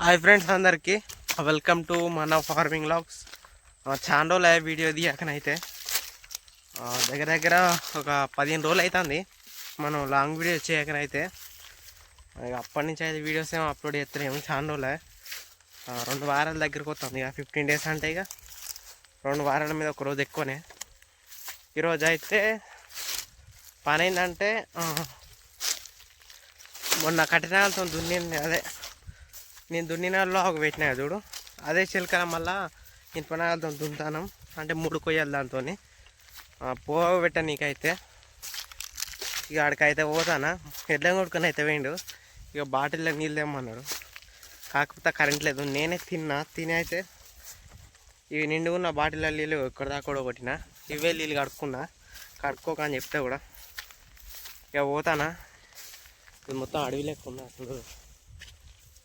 Hi friends అందరికీ welcome to మన farming vlogs చాలా రోజులు అయ్యే వీడియో తీయకనైతే దగ్గర దగ్గర ఒక పదిహేను రోజులు అవుతుంది మనం లాంగ్ వీడియో చేయకనైతే ఇక అప్పటి నుంచి అయితే వీడియోస్ ఏమో అప్లోడ్ చేస్తున్నాము చాలా రోజులే. రెండు వారాల దగ్గరకు వస్తుంది ఇక ఫిఫ్టీన్ డేస్ అంటే ఇక రెండు వారాల మీద ఒక రోజు ఎక్కువనే. ఈరోజు అయితే పని ఏంటంటే మొన్న కఠినాలతో దున్ని అదే. నేను దున్నినాల్లో ఒక పెట్టినా చూడు. అదే చిలకల మళ్ళీ ఇనుపనాలతో దున్నుతాను. అంటే మూడు కొయ్యాలి దాంతో పోవ నీకైతే ఇక ఆడికైతే పోతానా? ఎడ్ల కొడుకొని అయితే వేయండు ఇక బాటిల్లో నీళ్ళు తెమ్మన్నాడు. కాకపోతే కరెంట్ లేదు. నేనే తిన్నా. తిని అయితే ఇవి నిండుకున్న బాటిల్లో నీళ్ళు ఇక్కడ దాకా కూడా కొట్టిన ఇవే నీళ్ళు కడుక్కున్నా. కడుక్కోక అని చెప్తే కూడా. ఇక పోతానా? ఇది మొత్తం అడవి లేకుండా అసలు.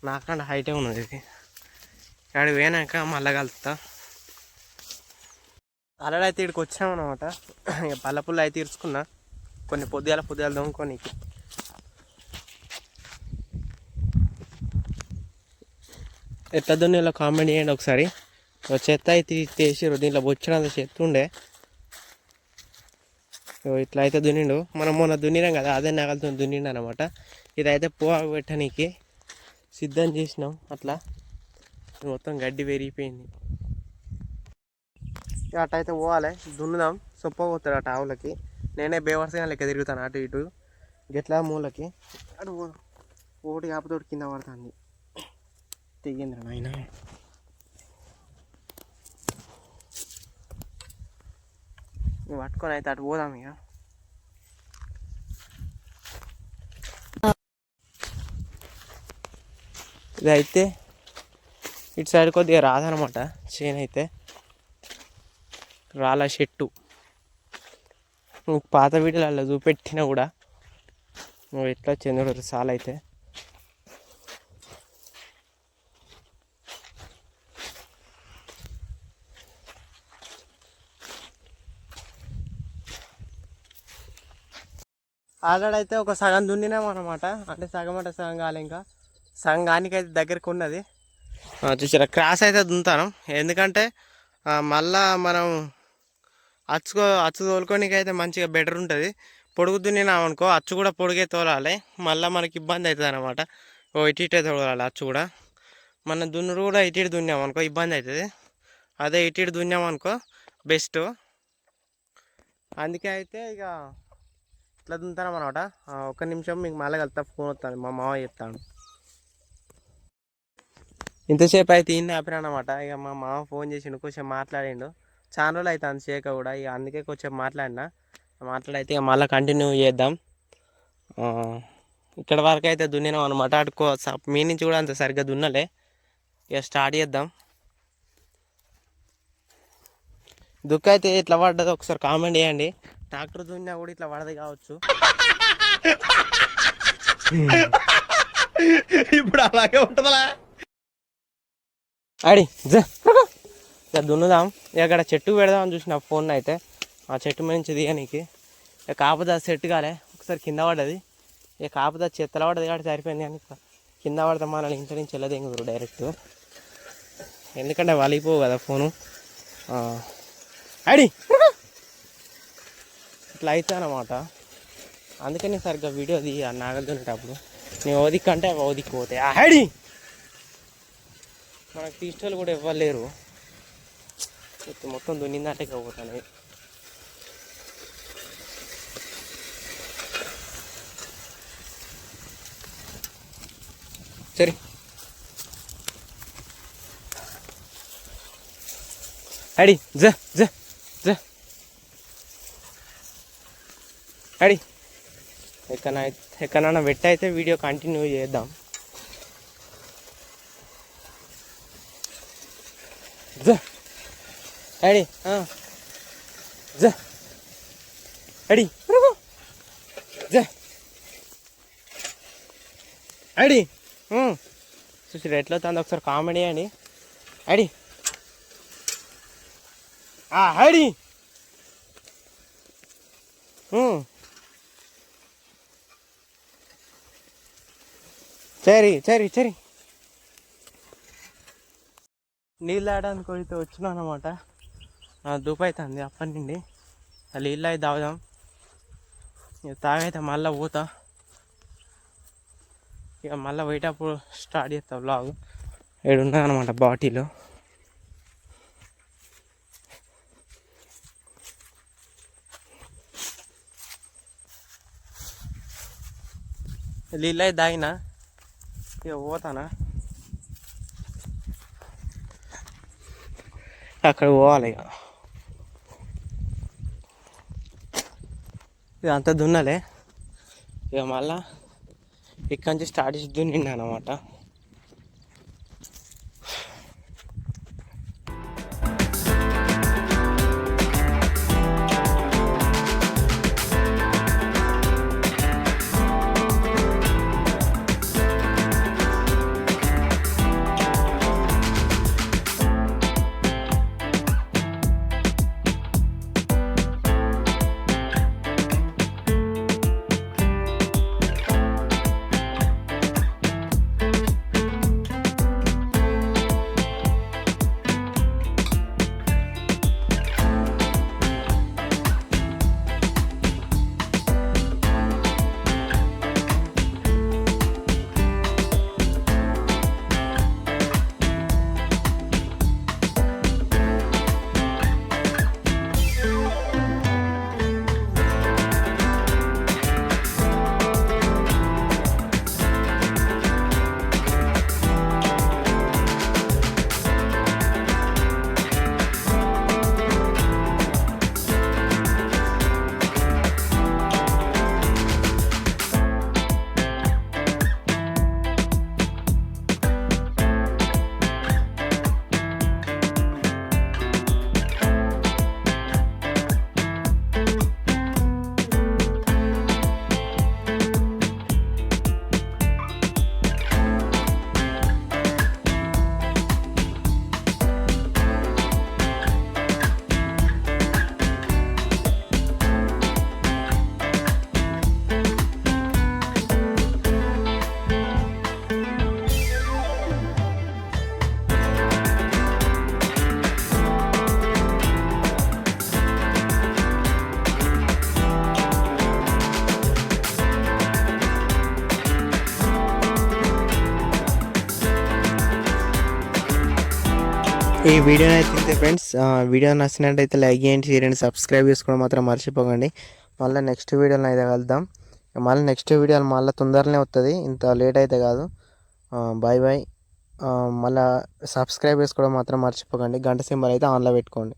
నాకంటే హైటే ఉన్నది ఇది. అక్కడ పోయినాక మళ్ళా కలుస్తా. ఆల్రెడీ అయితే ఇక్కడికి వచ్చామన్నమాట. ఇక పళ్ళ పుల్ల అయితే తీర్చుకున్నా కొన్ని పొద్దుగాల పొద్దుగాల దొంగకోనికి. ఎట్లా దున్నిలో కామెంట్ చేయండి ఒకసారి. చెత్త అయితే తీసిరు దీంట్లో బొచ్చినంత చెత్త ఉండే. ఇట్లా అయితే దున్నిండు. మనం మొన్న దున్నినాం కదా అదే నగలతో దున్నిండు అనమాట ఇదైతే పోగు పెట్టడానికి సిద్ధం చేసినాం అట్లా. మొత్తం గడ్డి పెరిగిపోయింది. ఇక అటైతే పోవాలి. దున్నుదాం. సొప్ప పోతాడు అటు ఆవులకి. నేనే బేవర్సైనా లెక్క తిరుగుతాను అటు ఇటు. గట్లా మూలకి. అటు ఒకటి కాపుతోటి కింద పడుతుంది. తెగింద్ర నాయన. పట్టుకొని అయితే అటు పోదాం ఇక. ఇదైతే ఇటు సైడ్ కొద్దిగా రాదనమాట. చేను అయితే రాళ్ళ చెట్టు. పాత వీడియోలలో చూపెట్టినా కూడా నువ్వు ఎట్లా చంద్రుడు సాల్ అయితే. ఆల్రెడీ అయితే ఒక సగం దున్నినాం అనమాట అంటే సగం అంటే సగం కాలే ఇంకా. సగం అయితే దగ్గరకు ఉన్నది. చూసారా? క్రాస్ అయితే దున్నుతాను. ఎందుకంటే మళ్ళా మనం అచ్చుకో అచ్చు తోలుకోనికి అయితే మంచిగా బెటర్ ఉంటుంది. పొడుగు దున్నినామనుకో అచ్చు కూడా పొడిగే తోలాలి. మళ్ళీ మనకి ఇబ్బంది అవుతుంది అనమాట ఓ ఇటు ఇటే తోలాలి అచ్చు కూడా. మన దున్నుడు కూడా ఇటు ఇటు దున్నామనుకో ఇబ్బంది అవుతుంది అదే ఇటు ఇటు దున్నామనుకో బెస్ట్. అందుకే అయితే ఇక ఇట్లా దున్నుతాం అనమాట ఒక్క నిమిషం మీకు మళ్ళీ కలుతా ఫోన్ వస్తుంది మా మామ చెప్తాను ఇంతసేపు అయితే ఈయన ఆపిన అనమాట ఇక మా మామ ఫోన్ చేసిండు కొంచెం మాట్లాడిండు. చాలా రోజులు అయితే అంతసేక కూడా. ఇక అందుకే కొంచెం మాట్లాడినా. మాట్లాడైతే ఇక మళ్ళీ కంటిన్యూ చేద్దాం. ఇక్కడ వరకు అయితే దున్నినాం అనమాట అటుకో మీ నుంచి కూడా అంత సరిగ్గా దున్నలే. ఇక స్టార్ట్ చేద్దాం. దుక్క అయితే ఇట్లా పడ్డది ఒకసారి కామెంట్ చేయండి. ట్రాక్టర్ దున్నా కూడా ఇట్లా పడదు కావచ్చు. ఇప్పుడు అలాగే ఉంటుందా జ. ఇక దున్నుదాం. ఇక అక్కడ చెట్టు పెడదాం అని చూసిన ఫోన్ అయితే ఆ చెట్టు మంచి దిగనీకి ఇక కాపద సెట్ కాలే ఒకసారి కింద పడ్డది. ఇక కాపద చెత్తల చెత్తలో పడ్డది కాబట్టి సరిపోయింది కానీ కింద పడితే మనల్ని ఇంటి నుంచి వెళ్ళదేంగురు డైరెక్ట్. ఎందుకంటే వలిపోవు కదా ఫోను. అడి ఇట్లా అయితే అనమాట అందుకని సరిగ్గా వీడియో తీ నాగలు నేను ఓదిక్ కంటే పోతే ఆడి మనకు తీసుకోలు కూడా ఇవ్వలేరు మొత్తం- మొత్తం దున్నిందంటే పోతాను సరే అడి జ జ జ అడి ఎక్కడ ఎక్కడన్నా పెట్టయితే వీడియో కంటిన్యూ చేద్దాం జ డాడీ జా అడి చూసి ఎట్లా అవుతుంది ఒకసారి కామెడీ అండి. అడి అడి సరి సరి సరి నీళ్ళు ఆడడానికి వచ్చినా అనమాట దూపు అవుతుంది అప్పటి నుండి ఆ నీళ్ళు అయితే తాగుదాం. ఇక తాగైతే మళ్ళీ పోతా. ఇక మళ్ళీ పోయేటప్పుడు స్టార్ట్ చేస్తా బ్లాగ్ ఇక్కడ అనమాట బాటిల్. నీళ్ళు అయితే తాగినా ఇక పోతానా? అక్కడ పోవాలి ఇక. ఇదంతా దున్నలే. ఇక మళ్ళా ఇక్కడి నుంచి స్టార్ట్ చేసి దున్నిండి అనమాట ఈ వీడియో అయితే ఫ్రెండ్స్ వీడియో నచ్చినట్టయితే లైక్ చేయండి షేర్ చేయండి సబ్స్క్రైబ్ చేసుకోవడం మాత్రం మర్చిపోకండి. మళ్ళీ నెక్స్ట్ వీడియోలో అయితే కలుద్దాం. మళ్ళీ నెక్స్ట్ వీడియోలు మళ్ళీ తొందరనే వస్తుంది ఇంత లేట్ అయితే కాదు. బాయ్ బాయ్ మళ్ళీ సబ్స్క్రైబ్ చేసుకోవడం మాత్రం మర్చిపోకండి. గంట సింబల్ అయితే ఆన్లో పెట్టుకోండి.